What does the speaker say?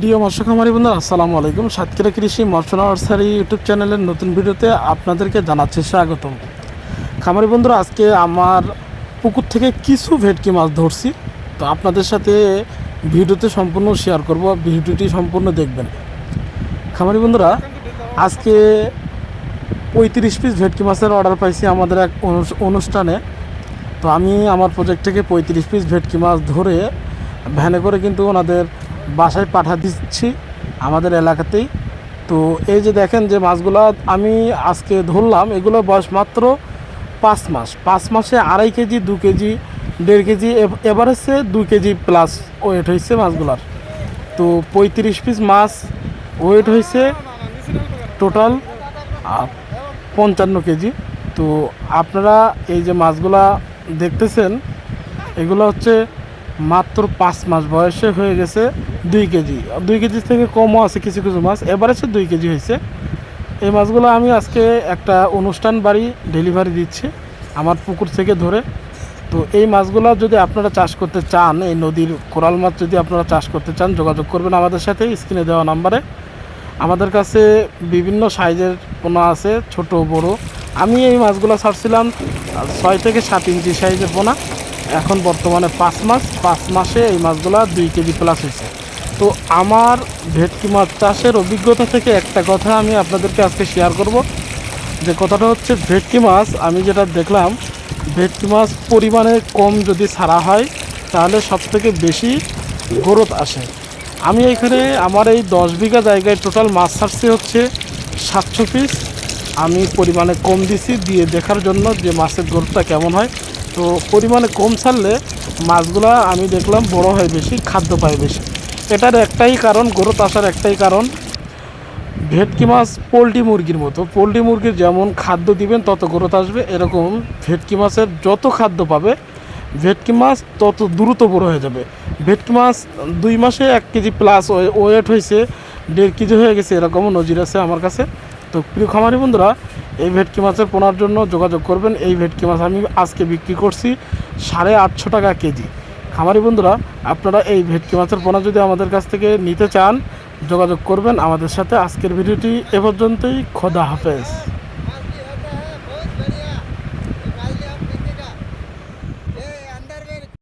প্রিয় মৎস্য খামারি বন্ধু আসসালামু আলাইকুম। সাতক্ষীরা কৃষি মৎস্য নার্সারি ইউটিউব চ্যানেলের নতুন ভিডিওতে আপনাদেরকে জানাচ্ছি স্বাগতম। খামারি বন্ধুরা, আজকে আমার পুকুর থেকে কিছু ভেটকি মাছ ধরছি। তো আপনাদের সাথে ভিডিওতে সম্পূর্ণ শেয়ার করব, ভিডিওটি সম্পূর্ণ দেখবেন। খামারি বন্ধুরা, আজকে পঁয়ত্রিশ পিস ভেটকি মাছের অর্ডার পাইছি আমাদের এক অনু- অনুষ্ঠানে। তো আমি আমার প্রজেক্ট থেকে পঁয়ত্রিশ পিস ভেটকি মাছ ধরে ভ্যানে করে কিন্তু ওনাদের বাসায় পাঠা দিচ্ছি আমাদের এলাকাতেই। তো এই যে দেখেন যে মাছগুলো আমি আজকে ধরলাম, এগুলো বয়স মাত্র পাঁচ মাস। পাঁচ মাসে আড়াই কেজি, দু কেজি, দেড় কেজি এভারেজে দু কেজি প্লাস ওয়েট হয়েছে মাছগুলার। তো পঁয়ত্রিশ পিস মাছ ওয়েট হয়েছে টোটাল পঞ্চান্ন কেজি। তো আপনারা এই যে মাছগুলা দেখতেছেন, এগুলো হচ্ছে মাত্র পাঁচ মাস বয়সে হয়ে গেছে দুই কেজি। দুই কেজি থেকে কমও আছে কিছু কিছু মাছ, এবারে দুই কেজি হয়েছে। এই মাছগুলো আমি আজকে একটা অনুষ্ঠান বাড়ি ডেলিভারি দিচ্ছি আমার পুকুর থেকে ধরে। তো এই মাছগুলো যদি আপনারা চাষ করতে চান, এই নদীর কোরাল মাছ যদি আপনারা চাষ করতে চান, যোগাযোগ করবেন আমাদের সাথে, স্ক্রিনে দেওয়া নাম্বারে। আমাদের কাছে বিভিন্ন সাইজের পোনা আছে, ছোট, বড়। আমি এই মাছগুলো ছাড়ছিলাম ছয় থেকে সাত ইঞ্চি সাইজের পোনা। এখন বর্তমানে পাঁচ মাস, পাঁচ মাসে এই মাছগুলো দুই কেজি প্লাস হয়েছে। তো আমার ভেটকি মাছ চাষের অভিজ্ঞতা থেকে একটা কথা আমি আপনাদেরকে আজকে শেয়ার করব। যে কথাটা হচ্ছে ভেটকি মাছ, আমি যেটা দেখলাম, ভেটকি মাছ পরিমাণে কম যদি ছাড়া হয়, তাহলে সবথেকে বেশি গ্রোথ আসে। আমি এখানে আমার এই দশ বিঘা জায়গায় টোটাল মাছ ছাড়ছি হচ্ছে সাতশো পিস আমি পরিমাণে কম দিছি, দিয়ে দেখার জন্য যে মাছের গ্রোথটা কেমন হয়। তো পরিমাণে কম ছাড়লে মাছগুলা আমি দেখলাম বড় হয় বেশি, খাদ্য পায় বেশি। এটার একটাই কারণ গ্রোথ আসার একটাই কারণ, ভেটকি মাছ পোলট্রি মুরগির মতো। পোলট্রি মুরগির যেমন খাদ্য দিবেন, তত গ্রোথ আসবে। এরকম ভেটকি মাছের যত খাদ্য পাবে, ভেটকি মাছ তত দ্রুত বড় হয়ে যাবে। ভেটকি মাছ দুই মাসে এক কেজি প্লাস ওয়েট হয়েছে, দেড় কেজি হয়ে গেছে এরকমও নজির আছে আমার কাছে। তো প্রিয় খামারি বন্ধুরা এই ভেটকি মাছের পোনার জন্য যোগাযোগ করবেন। এই ভেটকি মাছ আমি আজকে বিক্রি করছি সাড়ে আটশো টাকা কেজি। খামারি বন্ধুরা, আপনারা এই ভেটকি মাছের পোনা যদি আমাদের কাছ থেকে নিতে চান, যোগাযোগ করবেন। আমাদের সাথে আজকের ভিডিওটি এ পর্যন্তই। খোদা হাফেজ।